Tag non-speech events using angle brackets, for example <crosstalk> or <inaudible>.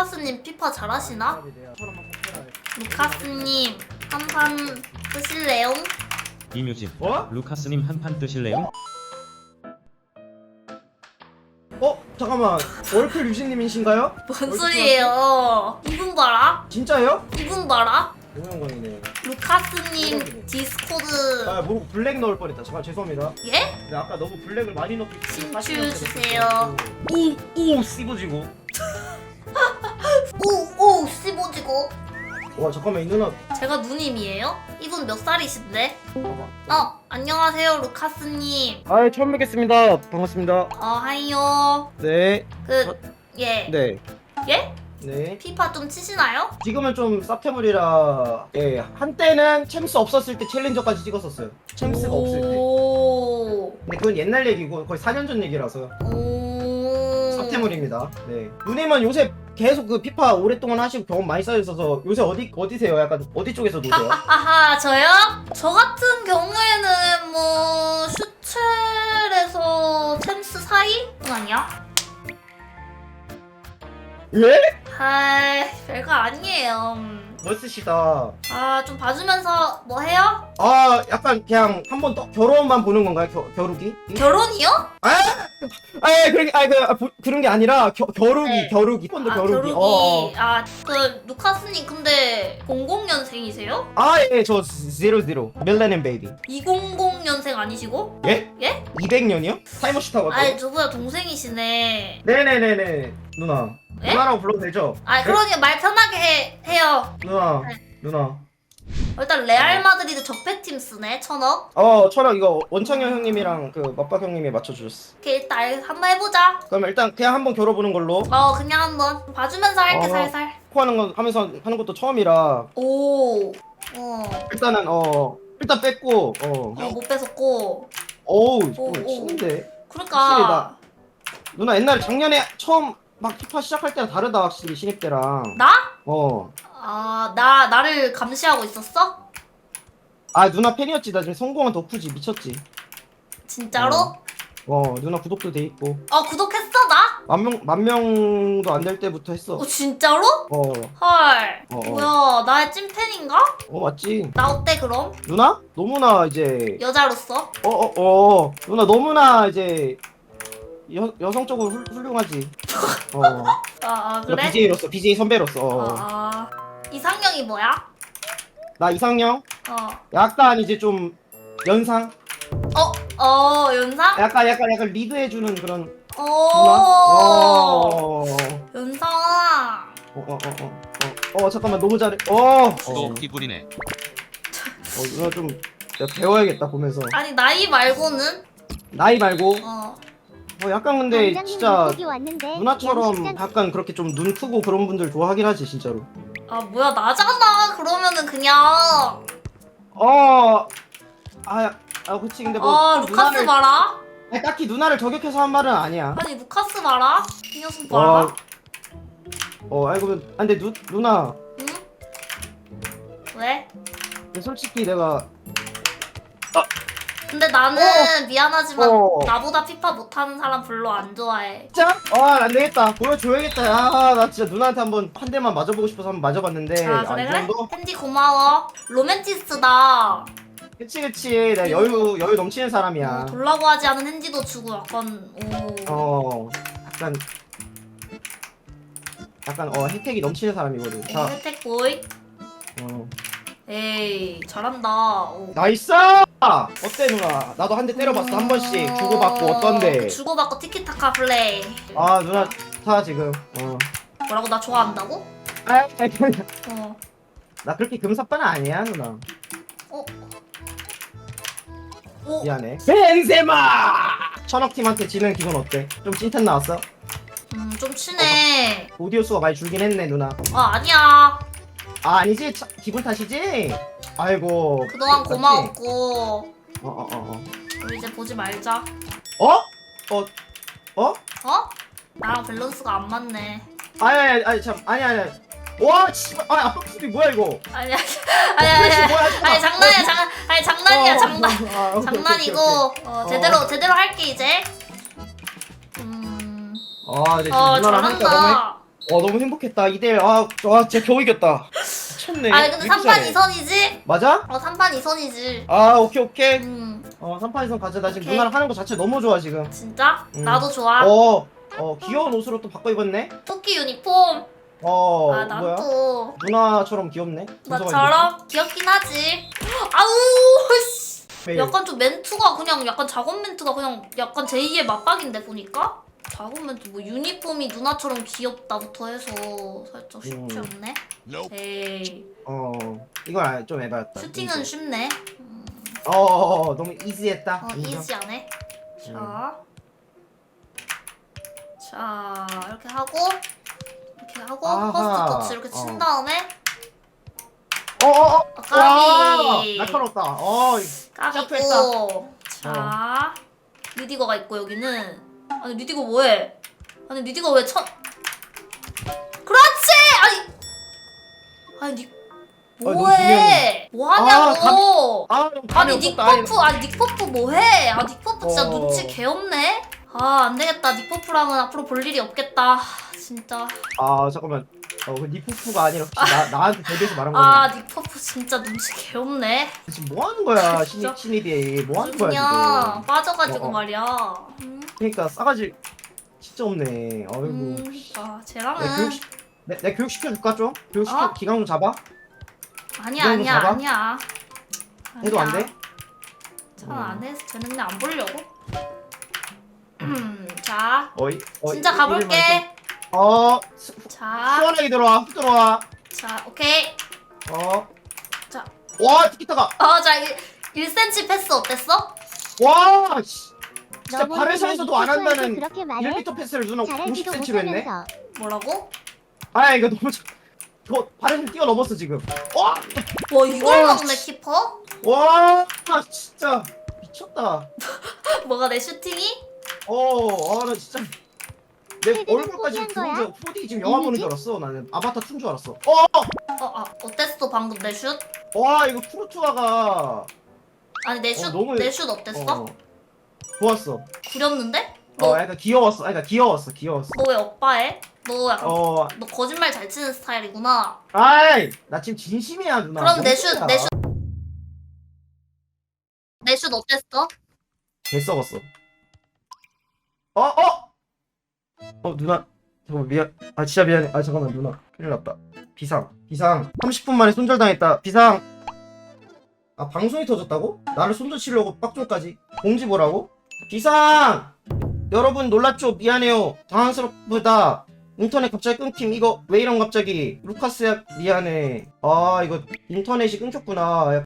루카스님 피파 잘하시나? 루카스님 한 판 뜨실래요? 이뮤진 어? 루카스님 한 판 뜨실래요? 어? 잠깐만 월클 유신님이신가요? 뭔 소리예요? 이분 봐라? 진짜요? 이분 봐라? 동영광이네 루카스님 디스코드 아 모르고 블랙 넣을 뻔했다 잠깐 죄송합니다 예? 근데 아까 너무 블랙을 많이 넣고 신출 주세요. 오오 씹어지고 오오 씹어지고 와 잠깐만 이 누나 제가 누님이에요? 이분 몇 살이신데? 어 안녕하세요 루카스님 아 처음 뵙겠습니다 반갑습니다 어 하이요 네네 그 예. 네. 예? 네. 피파 좀 치시나요? 지금은 좀 쌉태물이라 예 한때는 챔스 없었을 때 챌린저까지 찍었었어요 챔스가 없을 때 오. 근데 그건 옛날 얘기고 거의 4년 전 얘기라서 오. 쌉태물입니다 네 누님은 요새 계속 그 피파 오랫동안 하시고 경험 많이 쌓여 있어서 요새 어디 어디세요? 약간 어디 쪽에서 노세요? <laughs> 하하 저요? 저 같은 경우에는 뭐 슈첼에서 챔스 사이? 아니야? 예? 아 별거 아니에요 음. 멋있으시다 아 좀 봐주면서 뭐 해요? 아 약간 그냥 한 번 더 결혼만 보는 건가요? 겨, 겨루기? 결혼이요? 아예 그런 게 아니 그 아, 보- 그런 게 아니라 겨, 겨루기 네. 겨루기 한 번 더 아 겨루기 겨루기 어. 아 그 루카스님 근데 00년생이세요? 아 예 저 제로 제로 밀레니엄 베이비 200년생 아니시고? 예? 예? 200년이요? 타임머신 타고 아니 왔다고? 저보다 동생이시네 네네네네 누나 예? 누나라고 불러도 되죠? 아 네? 그러니까 말 편하게 해, 누나 네. 누나. 일단 레알 마드리드 적폐팀 쓰네 천억. 어 철학 이거 원창현 형님이랑 그 맞박 형님이 맞춰주셨어. 오케이 일단 한번 해보자. 그럼 일단 그냥 한번 겨뤄보는 걸로. 어 그냥 한번. 봐주면서 할게 어. 살살. 코하는 거 하면서 하는 것도 처음이라. 오 어, 일단은 어 일단 뺐고 어. 어, 못 뺏었고. 어우 오, 이거 오. 치는데. 그러니까. 확실히 나- 누나 옛날에 작년에 처음 막 피파 시작할 때랑 다르다 확실히 신입 때랑. 나? 어. 아, 나, 나를 감시하고 있었어? 아 누나 팬이었지 나 지금 성공한 덕후지 미쳤지 진짜로? 어. 어 누나 구독도 돼 있고 어, 구독했어, 나? 만명 만 명도 안 될 때부터 했어 어, 진짜로? 어, 헐. 어, 어. 뭐야, 나의 찐팬인가? 어 맞지 나 어때, 그럼? 누나 너무나 이제 여자로서? 어어 어, 누나 너무나 이제 여, 여성적으로 훌, 훌륭하지 <laughs> 어 아, 아 그래? BJ로서 BJ 선배로서 어. 아, 아. 이상형이 뭐야? 나 이상형 어. 약간 이제 좀 연상 어, 어, 연상? 약간 약간 약간 리드해주는 그런. 누나 어. 연상. 어, 어, 어, 어, 어, 어, 잠깐만 너무 잘해. 어, 어, 주도 기분이네. 어, 누나 좀 내가 배워야겠다 보면서. 아니, 나이 말고는? 나이 말고, 어. 어, 약간 근데 진짜 누나처럼 약간 그렇게 좀 눈 크고 그런 분들 좋아하긴 하지 진짜로. 아, 뭐야, 나잖아. 그러면은 그냥. 어, 아, 아, 그치 근데 뭐 아, 루카스 누나를 봐라. 아니, 딱히 누나를 저격해서 한 말은 아니야. 아니, 루카스 봐라. 이 녀석 봐라. 어, 어, 아이고, 아, 근데 누 누나, 응? 왜? 근데 솔직히 내가 근데 나는 미안하지만 어. 나보다 피파 못하는 사람 별로 안 좋아해. 진짜? 아, 안 되겠다. 보여줘야겠다. 아, 나 진짜 누나한테 한번 한 대만 맞아보고 싶어서 한번 맞아봤는데. 아 그래 이 그래? 정도? 팬디 고마워. 로맨티스트다. 그치 그치 내가 여유 여유 넘치는 사람이야 어, 돌라고 하지 않은 핸디도 주고 약간 오. 어 약간 약간 어 혜택이 넘치는 사람이거든 오, 자 혜택 보이. 어. 에이 잘한다. 오. 나이스 어때 누나 나도 한 대 때려봤어 한 번씩 주고받고 어떤데 주고받고 티키타카 플레이. 아 누나 타 지금 어 뭐라고 나 좋아한다고? 아, 어. 나 그렇게 금사빠는 아니야 누나 어. 오. 미안해 벤세마 천억 팀한테 지는 기분 어때? 좀 찐텐 나왔어? 음좀 치네. 오디오 수가 많이 줄긴 했네 누나 아 아니야. 아 아니지 차- 기분 탓이지? 아이고 그동안? 고마웠고 어어어 어, 우리 이제 보지 말자. 어? 어? 어? 어? 나랑 밸런스가 안 맞네. 아니 아니 아니 참 아니 아니 와 씨발 아니 아빠 수비 뭐야 이거 아니 아니 아니 아니 아니, 뭐야, 하지 마. 아니 장난이야 장 아니 장난이야 어, 장난 아, 오케이, 오케이, 장난이고 오케이, 어, 어. 제대로 제대로 할게 이제. 음. 오케이. 아 이제 지금 어 누나랑 하니까 너무 잘한다. 어 너무 행복했다 이대 아, 와 진짜 겨우 이겼다 미쳤네. 아니 근데 왜 이렇게 3판 잘해? 2선이지? 맞아? 어 3판 2선이지. 아 오케이 오케이. 음. 어 3판 2선 가자. 나 지금 오케이. 누나랑 하는 거 자체 너무 좋아 지금. 진짜? 음. 나도 좋아. 어, 어 귀여운 옷으로 또 바꿔 입었네? 토끼 유니폼. 어 아 뭐야? 나도 누나처럼 귀엽네? 나처럼 귀엽긴 하지. 아우 씨. 이렇게. 약간 좀 멘트가 그냥 약간 작업 멘트가 그냥 약간 제2의 맞박인데 보니까 작업 멘트 뭐 유니폼이 누나처럼 귀엽다부터 해서 살짝 쉽지 음. 않네? 에이. 어 이건 아- 좀 에바였다 슈팅은 쉽네. 음, 어, 어, 어 너무 이지했다. 어 인정. 이지하네. 음. 자 자, 이렇게 하고 이렇게 하고 아하. 퍼스트 터치 이렇게 친 어. 다음에 어 어 어. 아, 와 까비. 날카롭다. 어 샤프했다. 까비고. 자. 리디거가 있고 여기는 아니 리디거 뭐해? 아니 리디거 왜첫 그렇지! 아니! 아니 니 뭐해? 뭐하냐고! 아 아니 닉퍼프 아니 닉퍼프 뭐해? 아 닉퍼프 진짜 어. 눈치 개없네? 아 안되겠다. 닉퍼프랑은 앞으로 볼 일이 없겠다. 진짜. 아 잠깐만. 어 그 니푸프가 아니라 혹시 나, <laughs> 나한테 대비해서 말한 거야? 아 닉퍼프 진짜 눈치 개없네. 지금 뭐 하는 거야? <laughs> 진짜. 신입이. 뭐 하는 거야 그냥 지금? 빠져가지고 어, 어. 말이야. 음, 그러니까 싸가지 진짜 없네. 아이고 음, 아내 쟤랑은 교육 시- 내, 내 교육 시켜줄까 좀? 교육 시켜? 어? 기강 좀 잡아? 아니야 이런 거 아니야 잡아? 아니야. 해도 안 돼? 잘안 해서 되는 그냥 안 보려고? 음, 자. 어이 어, 진짜 이- 가볼게. 좀- 어. 수- 자, 시원하게 들어와 훅 들어와. 자 오케이. 자. 어와 티키타가. 어자 1cm 패스 어땠어? 와 씨. 진짜 너무 발에서에서도 안 한다는 그렇게 말해? 1m 패스를 누나 잘하지도 50cm로 했네 못하면서 뭐라고? 아 이거 너무 자- 저 발에서 뛰어 넘었어 지금 와 와 이걸 와, 막네 키퍼? 와 아, 진짜 미쳤다. <laughs> 뭐가 내 슈팅이? 어, 아, 나 진짜 내 헤드는 얼굴까지 포기한 들어온 거야? 줄 4D 지금 영화 보는? 줄 알았어. 나는 아바타 2인 줄 알았어. 어, 어, 아, 어땠어 방금 내 슛? 와 이거 쿠르투아가 아니 내 슛, 어, 너무- 내 슛 어땠어? 어, 좋았어. 구렸는데? 어, 너, 약간 귀여웠어. 그러니까 귀여웠어, 귀여웠어. 너 왜 오빠해? 너 약간 어, 너 거짓말 잘 치는 스타일이구나. 아이, 나 지금 진심이야 누나. 그럼 내뭔 슛. 내 슛. 내 슛 어땠어? 개 썩었어. 어, 어, 어 누나, 잠깐 미안. 아 진짜 미안해. 아 잠깐만 누나, 큰일 났다. 비상, 비상. 30분 만에 손절당했다. 비상. 아 방송이 터졌다고? 나를 손절 치려고 빡종까지 공지 보라고? 비상! 여러분 놀랐죠? 미안해요. 당황스럽다. 인터넷 갑자기 끊김 이거 왜 이런 갑자기 루카스야 미안해 아 이거 인터넷이 끊겼구나